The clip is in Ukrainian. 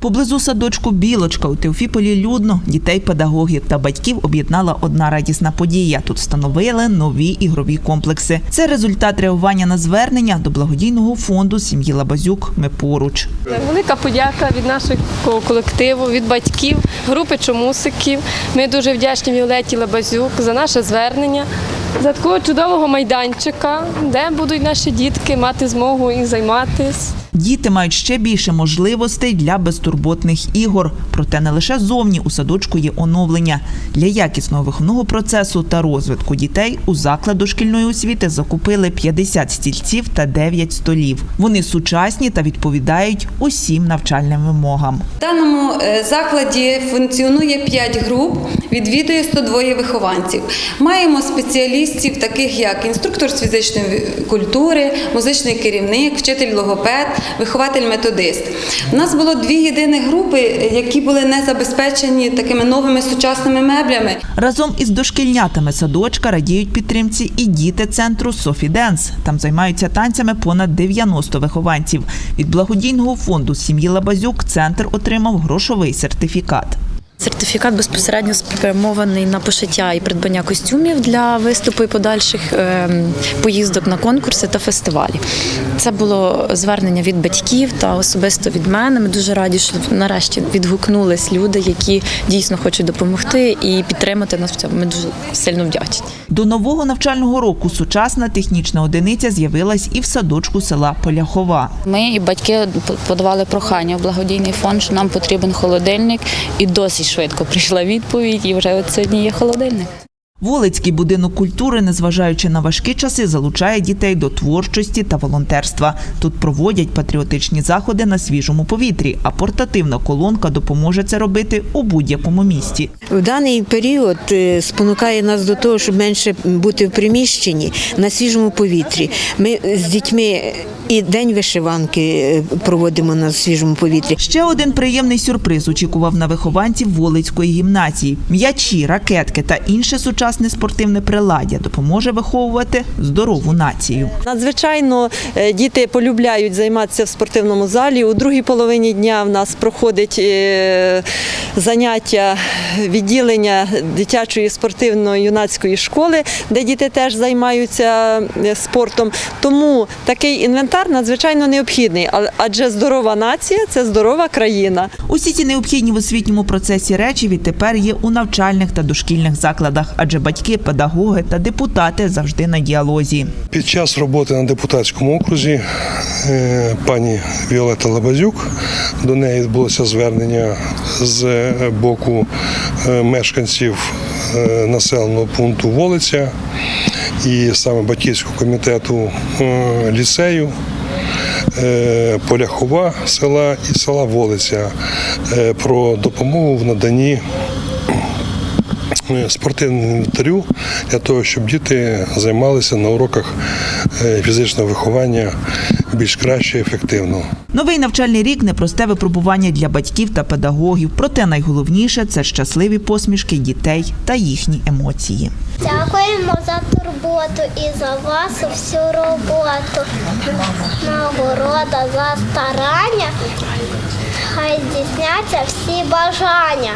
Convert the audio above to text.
Поблизу садочку Білочка у Теофіполі людно дітей, педагогів та батьків об'єднала одна радісна подія. Тут встановили нові ігрові комплекси. Це результат реагування на звернення до благодійного фонду сім'ї Лабазюк. Ми поруч. Велика подяка від нашого колективу, від батьків, групи чомусиків. Ми дуже вдячні Віолеті Лабазюк за наше звернення, за такого чудового майданчика, де будуть наші дітки мати змогу і займатися. Діти мають ще більше можливостей для безтурботних ігор. Проте не лише зовні у садочку є оновлення. Для якісного виховного процесу та розвитку дітей у заклад дошкільної освіти закупили 50 стільців та 9 столів. Вони сучасні та відповідають усім навчальним вимогам. В даному е, закладі функціонує 5 груп, відвідує 102 вихованців. Маємо спеціалістів, таких як інструктор з фізичної культури, музичний керівник, вчитель логопед, вихователь-методист. У нас було дві єдині групи, які були не забезпечені такими новими сучасними меблями. Разом із дошкільнятами садочка радіють підтримці і діти центру Софі Денс. Там займаються танцями понад 90 вихованців. Від благодійного фонду сім'ї Лабазюк центр отримав грошовий сертифікат. Сертифікат безпосередньо спрямований на пошиття і придбання костюмів для виступу і подальших ем, поїздок на конкурси та фестивалі. Це було звернення від батьків та особисто від мене. Ми дуже раді, що нарешті відгукнулись люди, які дійсно хочуть допомогти і підтримати нас в цьому. Ми дуже сильно вдячні. До нового навчального року сучасна технічна одиниця з'явилась і в садочку села Поляхова. Ми і батьки подавали прохання в благодійний фонд, що нам потрібен холодильник, і досить швидко прийшла відповідь, і вже от сьогодні є холодильник. Волицький будинок культури, незважаючи на важкі часи, залучає дітей до творчості та волонтерства. Тут проводять патріотичні заходи на свіжому повітрі, а портативна колонка допоможе це робити у будь-якому місті. В даний період е, спонукає нас до того, щоб менше бути в приміщенні на свіжому повітрі. Ми з дітьми і день вишиванки е, проводимо на свіжому повітрі. Ще один приємний сюрприз очікував на вихованців Волицької гімназії. М'ячі, ракетки та інше сучасне спортивне приладдя допоможе виховувати здорову націю. Надзвичайно е, діти полюбляють займатися в спортивному залі. У другій половині дня в нас проходить е, заняття відділення дитячої спортивно-юнацької школи, де діти теж займаються е, спортом. Тому такий інвентар надзвичайно необхідний, адже здорова нація це здорова країна. Усі ці необхідні в освітньому процесі речі відтепер є у навчальних та дошкільних закладах, адже батьки, педагоги та депутати завжди на діалозі. Під час роботи на депутатському окрузі е, пані Віолета Лабазюк до неї відбулося звернення з е, боку е, мешканців населеного пункту Волиця і саме батьківського комітету ліцею. Поляхова села і села Волиця про допомогу в наданні е, спортивному інвентарю для того, щоб діти займалися на уроках е, фізичного виховання більш краще і ефективно. Новий навчальний рік непросте випробування для батьків та педагогів. Проте найголовніше це щасливі посмішки дітей та їхні емоції. Дякуємо за турботу і за вашу всю роботу. Нагорода за старання. Хай здійсняться всі бажання.